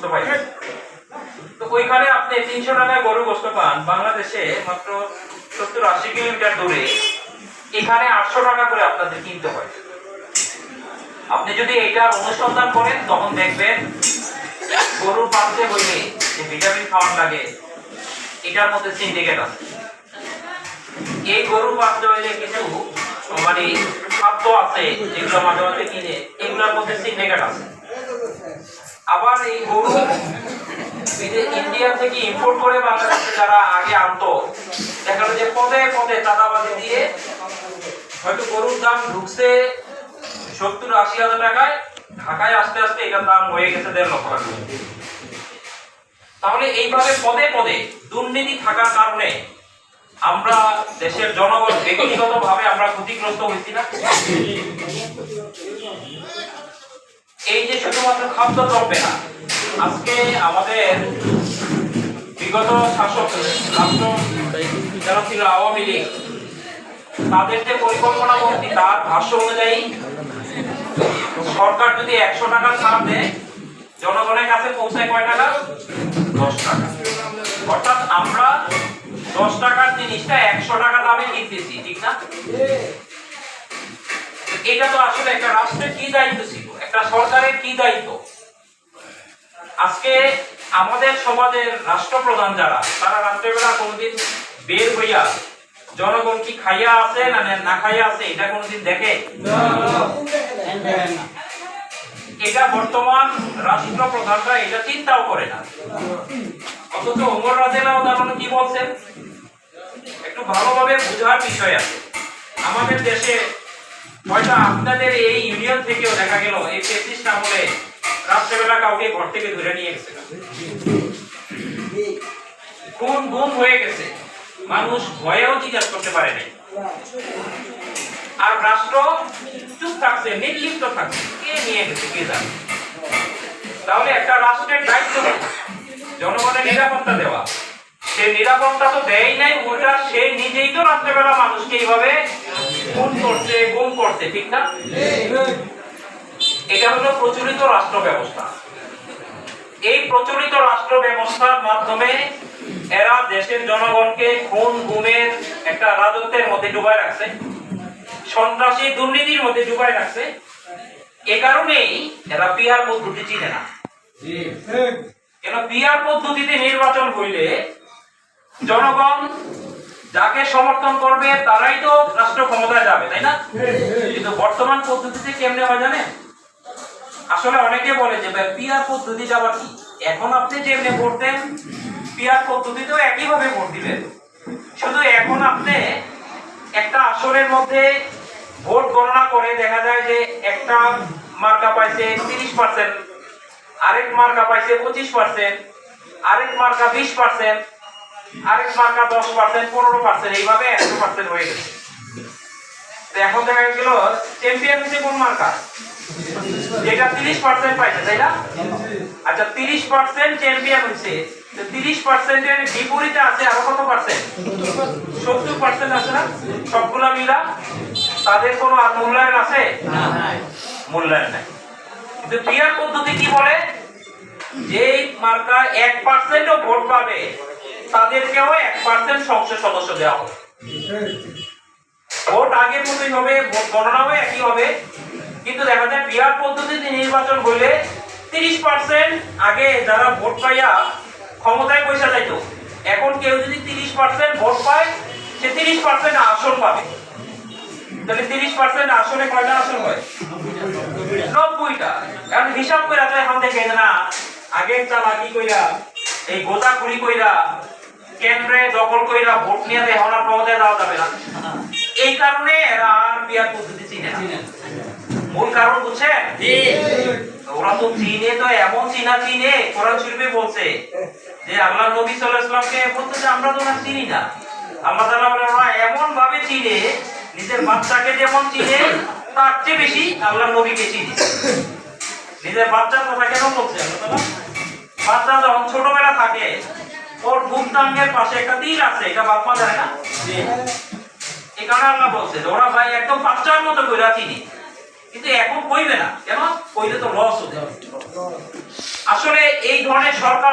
গোস্ত পাই। তো ওইখানে আপনি তিনশো টাকায় গরুর গোস্ত পান। বাংলাদেশে মাত্র সত্তর আশি কিলোমিটার দূরে। এখানে আটশো টাকা করে আপনাদের কিনতে হয়। আপনি যদি এটার অনুসন্ধান করেন, তখন দেখবেন গরুর পালতে হইলে যে ভিটামিন খাওয়ার লাগে, এটার মধ্যে সিন্ডিকেট আছে। এই গরু পালতে হইলে কিছু মানে খাদ্য আছে, যেগুলো মাঝে মাঝে কিনে, এগুলোর মধ্যে সিন্ডিকেট আছে। আবার এই গরু ইন্ডিয়া থেকে ইম্পোর্ট করে বাংলাদেশে যারা আগে আনতো দেখা যে পদে পদে চাঁদাবাজি দিয়ে হয়তো গরুর দাম ঢুকছে সত্তর আশি হাজার টাকায়, ঢাকায় আস্তে আস্তে এটার দাম হয়ে গেছে দেড় লক্ষ টাকা। তাহলে এইভাবে পদে পদে দুর্নীতি থাকার কারণে আমরা দেশের জনগণ ব্যক্তিগত ভাবে আমরা ক্ষতিগ্রস্ত হয়েছি না? এই যে শুধুমাত্র খাদ্য দ্রব্যে না, আজকে আমাদের বিগত শাসক, রাষ্ট্র যারা ছিল আওয়ামী লীগ, তাদের যে পরিকল্পনা মন্ত্রী তার ভাষ্য অনুযায়ী সরকার যদি একশো টাকা ছাড় দেয়, জনগণের কাছে পৌঁছায় কয় টাকা? দশ টাকা। অর্থাৎ আমরা দশ টাকার জিনিসটা একশো টাকা দামে কিনতেছি, ঠিক না? এটা তো আসলে একটা রাষ্ট্রের কি দায়িত্ব ছিল? একটা সরকারের কি দায়িত্ব? আজকে আমাদের সমাজের রাষ্ট্রপ্রধান যারা, তারা রাত্রেবেলা কোনোদিন বের হইয়া জনগণ কি খাইয়া আছে না না খাইয়া আছে, এটা কোনোদিন দেখে? এটা বর্তমান রাষ্ট্রপ্রধানরা এটা চিন্তাও করে না। অথচ ওমর রাজেলাও তার কি বলছেন? একটু ভালোভাবে বোঝার বিষয় আছে। আমাদের দেশে হয়তো আপনাদের এই ইউনিয়ন থেকেও দেখা গেল, এই তেত্রিশ আমলে রাত্রেবেলা কাউকে ঘর থেকে ধরে নিয়ে গেছে কোন গুম হয়ে গেছে। মানুষ ভয়েও জিজ্ঞাসা করতে পারে নাই। আর রাষ্ট্র চুপ থাকছে, নির্লিপ্ত থাকছে। কে নিয়ে গেছে, কে জানে? তাহলে একটা রাষ্ট্রের দায়িত্ব জনগণের নিরাপত্তা দেওয়া। সে নিরাপত্তা তো দেয় নাই ওটা সে নিজেই তো রাত্রেবেলা মানুষকে এইভাবে খুন করছে গুম করছে ঠিক না? এটা হলো প্রচলিত রাষ্ট্র ব্যবস্থা। এই প্রচলিত রাষ্ট্র ব্যবস্থার মাধ্যমে এরা দেশের জনগণকে খুন, গুমের একটা রাজত্বের মধ্যে ডুবায় রাখছে। সন্ত্রাসী দুর্নীতির মধ্যে ডুবায় রাখছে। এ কারণেই এরা পিয়ার পদ্ধতি চিনে না। কেন পিয়ার পদ্ধতিতে নির্বাচন হইলে জনগণ যাকে সমর্থন করবে, তারাই তো রাষ্ট্র ক্ষমতায় যাবে, তাই না? কিন্তু বর্তমান পদ্ধতিতে কেমনে হয় জানেন? আসলে অনেকে বলে যে পিয়ার পদ্ধতি যাবার কি? এখন আপনি যেমনি দেন পিয়ার পদ্ধতিতেও একইভাবে ভোট দিবেন। শুধু এখন আপনি একটা আসনের মধ্যে ভোট গণনা করে দেখা যায় যে, একটা মার্কা পাইছে তিরিশ পার্সেন্ট, আরেক মার্কা পাইছে পঁচিশ পার্সেন্ট, আরেক মার্কা বিশ পার্সেন্ট আরেক মার্কা দশ পার্সেন্ট পনেরো পার্সেন্ট এইভাবে একশো পার্সেন্ট হয়ে গেছে। এখন দেখা গেল চ্যাম্পিয়ন হচ্ছে কোন মার্কা যেটা তিরিশ পার্সেন্ট পাইছে তাই না? আচ্ছা তিরিশ পার্সেন্ট চ্যাম্পিয়ন হচ্ছে তিরিশ পার্সেন্টের বিপরীতে আছে আরও কত পার্সেন্ট সত্তর পার্সেন্ট আছে না? সবগুলা মিলা তাদের কোনো মূল্যায়ন আছে? মূল্যায়ন নাই। কিন্তু পিয়ার পদ্ধতি কি বলে? যে মার্কা এক পার্সেন্টও ভোট পাবে তাদেরকেও এক পার্সেন্ট সংসদ সদস্য দেওয়া হবে। ভোট আগের মতোই হবে গণনাও একই হবে। কিন্তু দেখা যায় পিয়ার পদ্ধতিতে নির্বাচন হইলে তিরিশ পার্সেন্ট আগে যারা ভোট পাইয়া ক্ষমতায় পয়সা যাইতো, এখন কেউ যদি তিরিশ পার্সেন্ট ভোট পায়, সে তিরিশ পার্সেন্ট আসন পাবে। তাহলে তিরিশ পার্সেন্ট আসনে কয়টা আসন হয়? নব্বইটা। এখন হিসাব করে এখন দেখে না আগের চালাকি কইরা, এই গোতাখুরি কইরা কেন্দ্রে দখল কইরা ভোট নিয়ে এখন আর ক্ষমতায় যাওয়া যাবে না। এই কারণে এরা আর পিয়ার পদ্ধতি চিনে না। মূল কারণ বুঝছেন ওরা তো চিনে তো এমন চিনা চিনে কোরআন শরীফে বলছে যে আল্লাহ নবী সাল্লাল্লাহু আলাইহি সাল্লামকে বলতে যে আমরা তো না চিনি না। আল্লাহ তাআলা বলে ওরা এমন ভাবে চিনে নিজের বাচ্চাকে যেমন চিনে তার চেয়ে বেশি আল্লাহ নবীকে চিনে। নিজের বাচ্চার কথা কেন বলছে আল্লাহ তাআলা? বাচ্চা যখন ছোটবেলা থাকে ওর গুপ্তাঙ্গের পাশে একটা তীর আছে, এটা বাপ মা জানে না? এই কারণে আল্লাহ বলছে ওরা ভাই একদম পাঁচটার মতো কইরা চিনি। কিন্তু এখন কইবে না। কেন? কইলে তো লস হতে আসলে এই ধরনের সরকার